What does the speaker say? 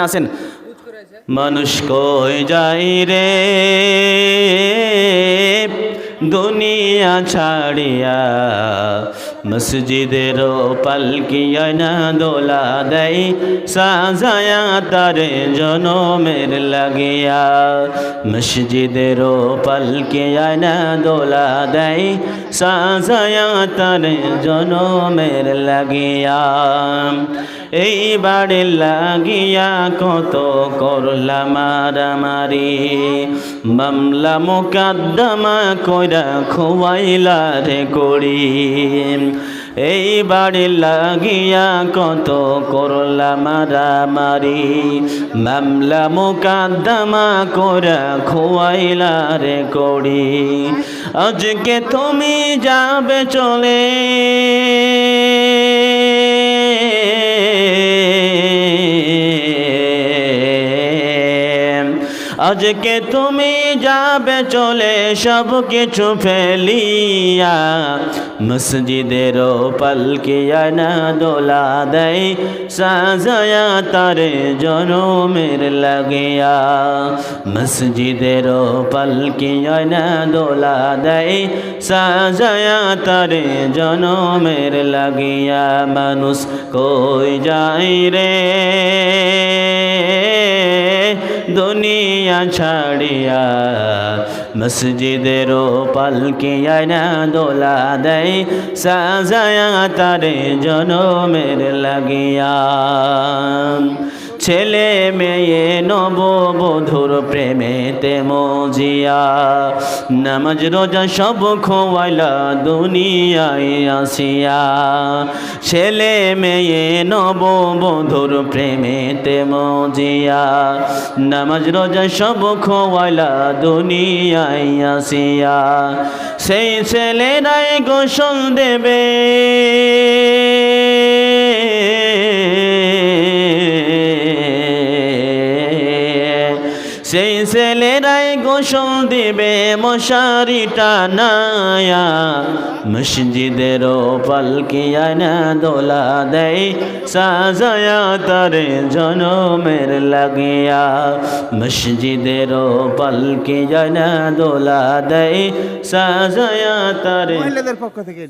আছেন। মানুষ কই যাই রে? দুনিয়া ছাড়িয়া মসজিদের পালকিয়া না দোলা দেয়? সাজায়া তারে জনমের লাগিয়া। মসজিদের পালকিয়া না দোলা দেয়? সাজায়া তারে জনমের লাগিয়া। এই বাড়ি লাগিয়া কত করলাম মারামারি মামলা মোকাদ্দমা কইরা খোয়াইলা রে করি এই বাড়ি লাগিয়া কত করলাম মারামারি মামলা মোকাদ্দমা করা খোয়াইলা রে করি আজকে তুমি যাবে চলে। আজকে তুমি যাবে চলে সব কিছু ফেলিয়া। মসজিদের পালকিয়া না দোলা দেয়, সাজায়া তারে জনমের লাগিয়া। মসজিদের পালকিয়া না দোলা দেয়, সাজায়া তারে জনমের লাগিয়া। মানুষ কই যাই রে? দুনিয়া ছাড়িয়া মসজিদের পালকে আয়না দোলা দেয় সাজায়া তারে জনমের লাগিয়া। ছেলে মেয়ে নববধুর প্রেমেতে মজিয়া। নামাজ রোজা সব খোয়াইলা দুনিয়ায় আসিয়া। ছেলে মেয়ে নববধুর প্রেমেতে মজিয়া। নামাজ রোজা সব খোয়াইলা দুনিয়ায় আসিয়া। সেই ছেলেরাই গোসল দেবে। সেই ছেলেরাই গোসল দিবে মশারি টানায়া মসজিদের পালকিয়া না দোলা দেয়, সাজায়া তারে জনমের লাগিয়া। মসজিদের পালকিয়া না দোলা দেয়, সাজায়া তারে মহিলাদের পক্ষ থেকে